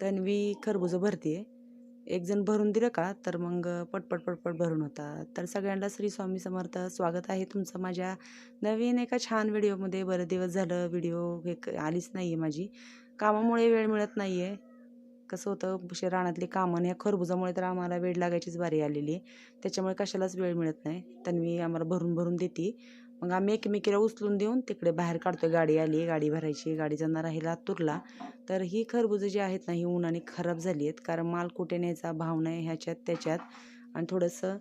तन्वी खरबुजं भरते एक जण भरून दिलं का तर मग पटपट पटपट भरून होतात तर सगळ्यांना श्री स्वामी समर्थ स्वागत आहे तुमचं माझ्या नवीन एका छान व्हिडिओमध्ये. बरं दिवस झालं व्हिडिओ हे क- आलीच नाही आहे माझी. कामामुळे वेळ मिळत नाही आहे कसं होतं रानातली कामं ह्या खरबुजामुळे तर आम्हाला वेळ लागायचीच बारी आलेली. आहे त्याच्यामुळे कशालाच वेळ मिळत नाही. तन्वी आम्हाला भरून भरून देते. मग आम्ही एकमेकीला उचलून देऊन तिकडे बाहेर काढतोय. गाडी आली गाडी भरायची गाडी जाणार राहिला लातूरला. तर ही खरबुजं जी आहेत ना ही उन्हाने खराब झाली आहेत. कारण माल कुठे न्यायचा भाव नाही ह्याच्यात त्याच्यात. आणि थोडंसं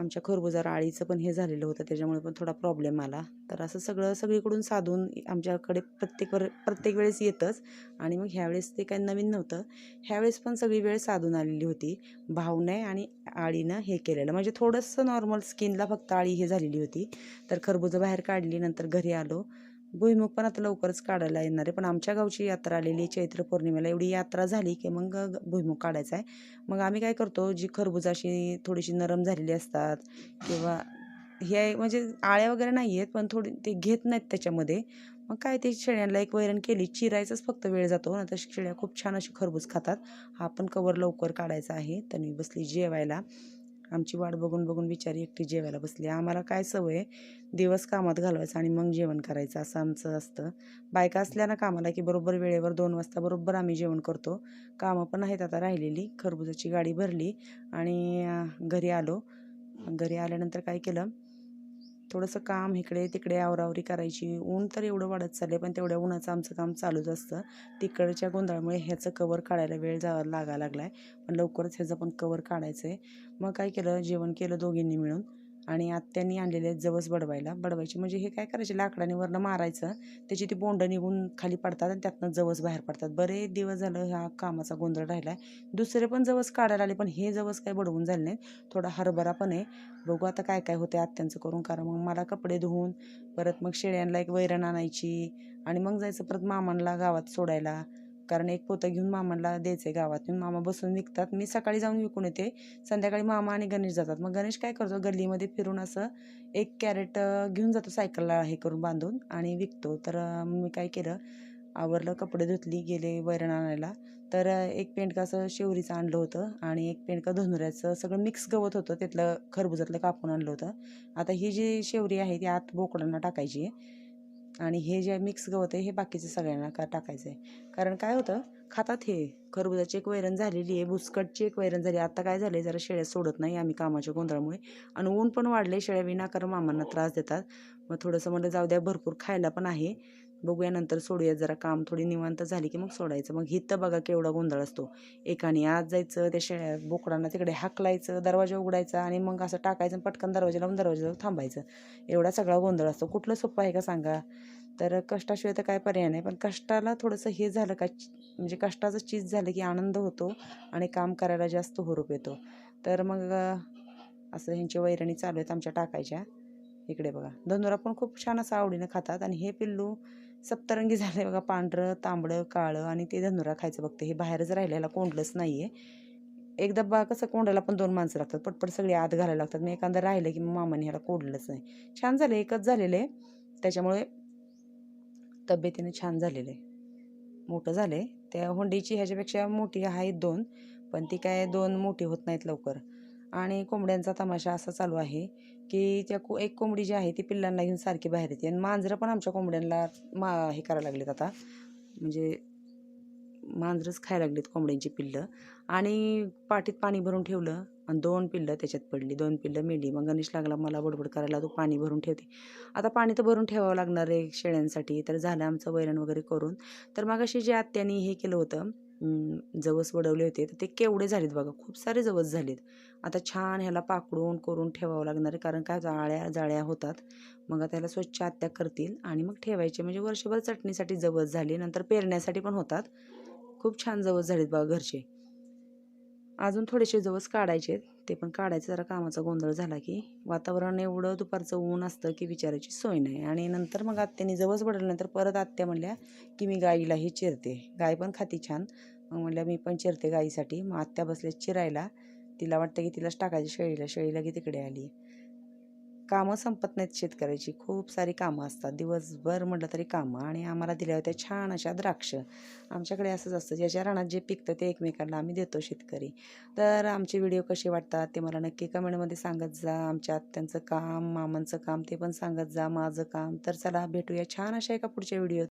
आमच्या खरबुजा आळीचं पण हे झालेलं होतं त्याच्यामुळे पण थोडा प्रॉब्लेम आला. तर असं सगळं सगळीकडून साधून आमच्याकडे प्रत्येक वर प्रत्येक वेळेस येतंच. आणि मग ह्यावेळेस ते काही नवीन नव्हतं. ह्यावेळेस पण सगळी वेळ साधून आलेली होती. भावने आणि आळीनं हे केलेलं. म्हणजे थोडंसं नॉर्मल स्किनला फक्त आळी हे झालेली होती. तर खरबुजं बाहेर काढली नंतर घरी आलो. भुईमुग पण आता लवकरच काढायला येणार आहे. पण आमच्या गावची यात्रा आलेली चैत्र पौर्णिमेला एवढी यात्रा झाली की मग भुईमुग काढायचा आहे. मग आम्ही काय करतो जी खरबुजाशी थोडीशी नरम झालेली असतात किंवा हे म्हणजे आळ्या वगैरे नाही आहेत पण थोडी ते घेत नाहीत त्याच्यामध्ये. मग काय ते शेळ्यांना एक वैरण केली चिरायचाच फक्त वेळ जातो. ना तर शेळ्या खूप छान अशी खरबूज खातात. हा पण कवर लवकर काढायचा आहे. तर मी बसली जेवायला. आमची वाट बघून बघून बिचारी एकटी जेवायला बसली. आम्हाला काय सवय? आहे, दिवस कामात घालवायचं आणि मग जेवण करायचं असं आमचं असतं. बायका असल्या ना कामाला की बरोबर वेळेवर दोन वाजता बरोबर आम्ही जेवण करतो. कामं पण आहेत आता राहिलेली. खरबुजाची गाडी भरली आणि घरी आलो. घरी आल्यानंतर काय केलं? थोडंसं काम इकडे तिकडे आवरावरी करायची. ऊन तर एवढं वाढत चालले पण तेवढ्या उन्हाचं आमचं काम चालूच असतं. तिकडच्या गोंधळामुळे ह्याचं कवर काढायला वेळ जा लागा लागला आहे पण लवकरच ह्याचं पण कवर काढायचं आहे मग काय केलं? जेवण केलं दोघींनी मिळून. आणि आत्यांनी आणलेले आहेत जवस बडवायला. बडवायची म्हणजे हे काय करायचे? लाकडाने वरनं मारायचं. त्याची ती बोंड निघून खाली पडतात आणि त्यातनं जवस बाहेर पडतात. बरे दिवस झालं ह्या कामाचा गोंधळ राहिला आहे दुसरे पण जवस काढायला आले पण हे जवस काय बडवून झाले नाहीत. थोडा हरभरा पण आहे. बघू आता काय काय होते आत्यांचं करून. कारण मग मला कपडे धुवून परत मग शेळ्यांना एक वैरण आणायची आणि मग जायचं परत मामांना गावात सोडायला. कारण एक पोतं घेऊन मामाला द्यायचं गावात. मामा बसून विकतात. मी सकाळी जाऊन विकून येते. संध्याकाळी मामा आणि गणेश जातात. मग गणेश काय करतो? गल्लीमध्ये फिरून असं एक कॅरेट घेऊन जातो सायकलला हे करून बांधून आणि विकतो. तर मी काय केलं? आवरलं कपडे धुतली गेले वैरण आणायला. तर एक पेंडकं असं शेवरीचं आणलं होतं आणि एक पेंडकं धनुऱ्याचं सगळं मिक्स गवत होतं. त्यातलं खरबुजातलं कापून आणलं होतं. आता ही जी शेवरी आहे ती आत बोकडांना टाकायची आहे. आणि हे जे मिक्स गवत आहे हे बाकीचं सगळ्यांना का टाकायचं आहे कारण काय होतं खातात हे. खरबुजाची एक वैरण झालेली आहे बुसकटची एक वैरण झाली आता काय झालं जरा शेळ्या सोडत नाही आम्ही कामाच्या गोंधळामुळे. आणि ऊन पण वाढले शेळ्या विनाकारण मामांना त्रास देतात. मग थोडंसं म्हणलं जाऊ द्या भरपूर खायला पण आहे. बघूया नंतर सोडूया जरा काम थोडी निवांत झाली की मग सोडायचं. मग हिथं बघा केवढा गोंधळ असतो. एकाने आत जायचं त्या शेळ्या बोकडांना तिकडे हाकलायचं दरवाजा उघडायचा आणि मग असं टाकायचं पटकन दरवाजा लावून दरवाजा थांबायचं. एवढा सगळा गोंधळ असतो. कुठलं सोपं आहे का सांगा? तर कष्टाशिवाय तर काय पर्याय नाही. पण कष्टाला थोडंसं हे झालं का म्हणजे कष्टाचं चीज झालं की आनंद होतो आणि काम करायला जास्त हुरूप येतो. तर मग असं ह्यांची वैरणी चालू आहेत आमच्या टाकायच्या. इकडे बघा. धनुरा पण खूप छान असं आवडीनं खातात आणि हे पिल्लू सप्तरंगी झाले बघा पांढरं तांबडं काळं आणि ते धनुरा खायचं बघते. हे बाहेरच राहिलेला कोंडलंच नाही आहे एक डब्बा कसं कोंडायला पण दोन माणसं लागतात पटपट सगळे आत घालायला लागतात. मी एखादं राहिलं की मग मामाने ह्याला कोंडलंच नाही. छान झालं एकच झालेलं आहे. त्याच्यामुळे तब्येतीने छान झालेलं आहे. मोठं झालं आहे त्या हुंडीची ह्याच्यापेक्षा मोठी आहेत दोन पण ती काय दोन मोठी होत नाहीत लवकर. आणि कोंबड्यांचा तमाशा असा चालू आहे की त्या को एक कोंबडी जी आहे ती पिल्लांना घेऊन सारखी बाहेर येते. आणि मांजरं पण आमच्या कोंबड्यांना मा हे करायला लागलेत आता. म्हणजे मांजरच खायला लागलीत कोंबड्यांची पिल्लं. आणि पाठीत पाणी भरून ठेवलं आणि दोन पिल्लं त्याच्यात पडली. दोन पिल्लं मेली. मग गणेश लागला मला बडबड करायला तो पाणी भरून ठेवते. आता पाणी तर भरून ठेवावं लागणार आहे शेळ्यांसाठी. तर झालं आमचं वैरण वगैरे करून. तर मग अशी जे आत्यानी हे केलं होतं जवस वडवले होते तर ते केवढे झालेत बघा. खूप सारे जवस झालेत. आता छान ह्याला पाकडून करून ठेवावं लागणार आहे कारण काय जाळ्या जाळ्या होतात. मग त्याला स्वच्छ आत्या करतील आणि मग ठेवायचे. म्हणजे वर्षभर चटणीसाठी जवस झाली नंतर पेरण्यासाठी पण होतात. खूप छान जवस झालेत बघा घरचे. अजून थोडेसे जवस काढायचे ते पण काढायचं जरा कामाचा गोंधळ झाला की. वातावरण एवढं दुपारचं ऊन असतं की विचारायची सोय नाही. आणि नंतर मग आत्याने जवस बडवल्यानंतर परत आत्या म्हणल्या की मी गाईलाही चिरते. गाय पण खाती छान. मग म्हणल्या मी पण चिरते गाईसाठी. मग आत्या बसल्या चिरायला. तिला वाटतं की तिलाच टाकायची शेळीला. शेळीला की तिकडे आली. कामं संपत नाहीत शेतकऱ्याची. खूप सारी कामं असतात. दिवसभर म्हटलं तरी कामं आणि आम्हाला दिल्या होत्या छान अशा द्राक्ष. आमच्याकडे असंच असतं. ज्याच्या रानात जे पिकतं ते एकमेकांना आम्ही देतो शेतकरी. तर आमचे व्हिडिओ कसे वाटतात ते मला नक्की कमेंटमध्ये सांगत जा. आमच्या आत्यांचं काम मामांचं काम ते पण सांगत जा. माझं काम. तर चला भेटूया छान अशा एका पुढच्या व्हिडिओ